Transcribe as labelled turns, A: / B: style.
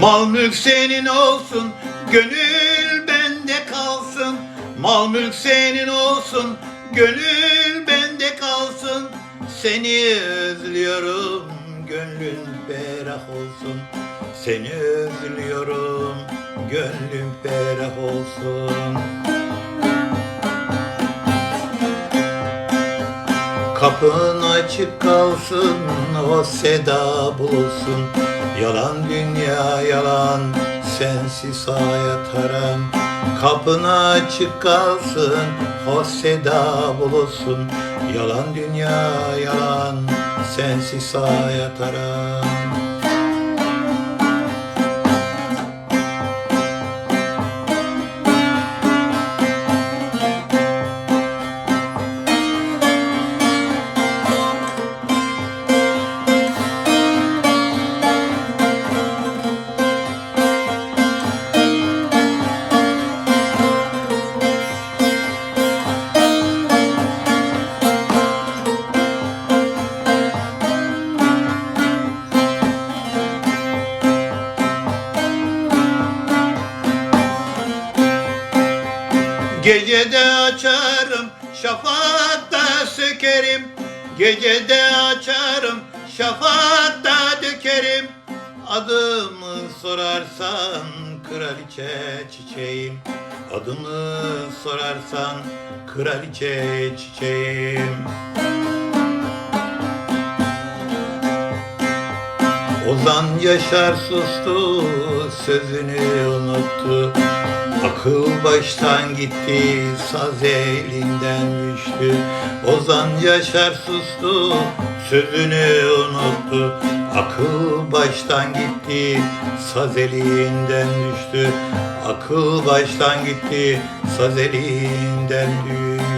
A: Mal mülk senin olsun, gönül bende kalsın. Mal mülk senin olsun, gönül bende kalsın. Seni özlüyorum, gönlün ferah olsun. Seni özlüyorum, gönlüm ferah olsun. Kapın açık kalsın, o seda bulsun. Yalan dünya yalan, sensiz hayat haram. Kapın açık kalsın, o seda bulsun. Yalan dünya yalan, sensiz hayat haram. Gecede açarım, şafakta sökerim. Gecede açarım, şafakta dökerim. Adımı sorarsan kraliçe çiçeğim. Adımı sorarsan kraliçe çiçeğim. Yaşar sustu, sözünü unuttu. Akıl baştan gitti, saz elinden düştü. Ozan Yaşar sustu, sözünü unuttu. Akıl baştan gitti, saz elinden düştü. Akıl baştan gitti, saz elinden düştü.